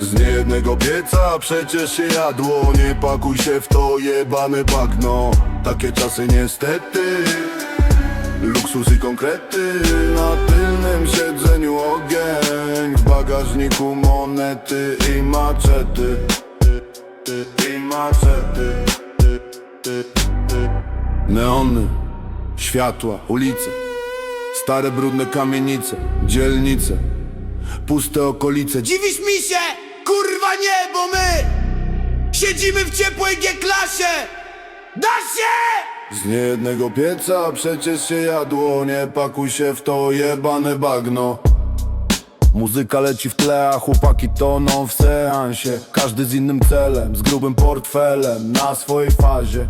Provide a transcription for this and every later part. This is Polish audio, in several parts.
Z niejednego pieca przecież się jadło. Nie pakuj się w to jebane bagno. Takie czasy niestety Luksus i konkrety. Na tylnym siedzeniu ogień W bagażniku monety i maczety. I maczety. Neony, światła, ulice. Stare brudne kamienice, dzielnice. Puste okolice. Dziwisz mi się? Kurwa nie, bo my siedzimy w ciepłej G-klasie! Da się! Z niejednego pieca przecież się jadło Nie pakuj się w to jebane bagno Muzyka leci w tle, a chłopaki toną w seansie Każdy z innym celem, z grubym portfelem Na swojej fazie.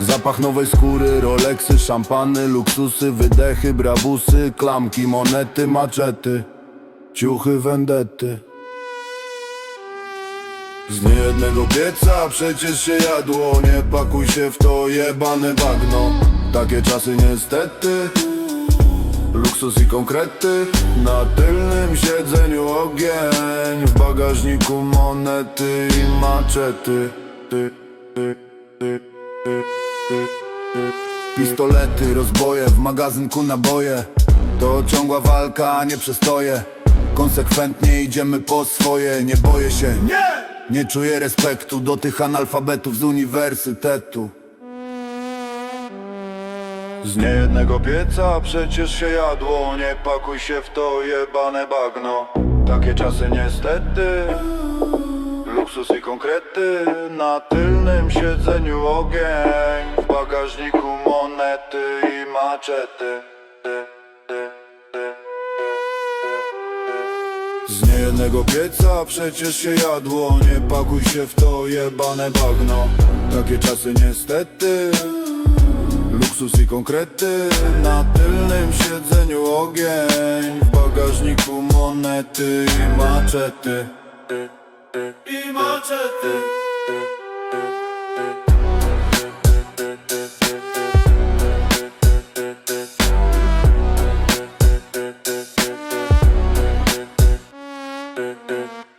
Zapach nowej skóry, Rolexy, szampany, luksusy Wydechy, brabusy, klamki, monety, maczety Ciuchy, wendety z niejednego pieca przecież się jadło. Nie pakuj się w to jebane bagno. Takie czasy niestety Luksus i konkrety. Na tylnym siedzeniu ogień W bagażniku monety i maczety. Ty, ty, ty, ty, ty, ty. Pistolety, rozboje, w magazynku naboje. To ciągła walka, nie przestoje. Konsekwentnie idziemy po swoje. Nie boję się, Nie! Nie czuję respektu do tych analfabetów z uniwersytetu. Z niejednego pieca przecież się jadło. Nie pakuj się w to jebane bagno. Takie czasy niestety Luksus i konkrety. Na tylnym siedzeniu ogień W bagażniku monety i maczety Z niejednego pieca przecież się jadło. Nie pakuj się w to jebane bagno. Takie czasy niestety Luksus i konkrety. Na tylnym siedzeniu ogień W bagażniku monety i maczety. I maczety. Twitter.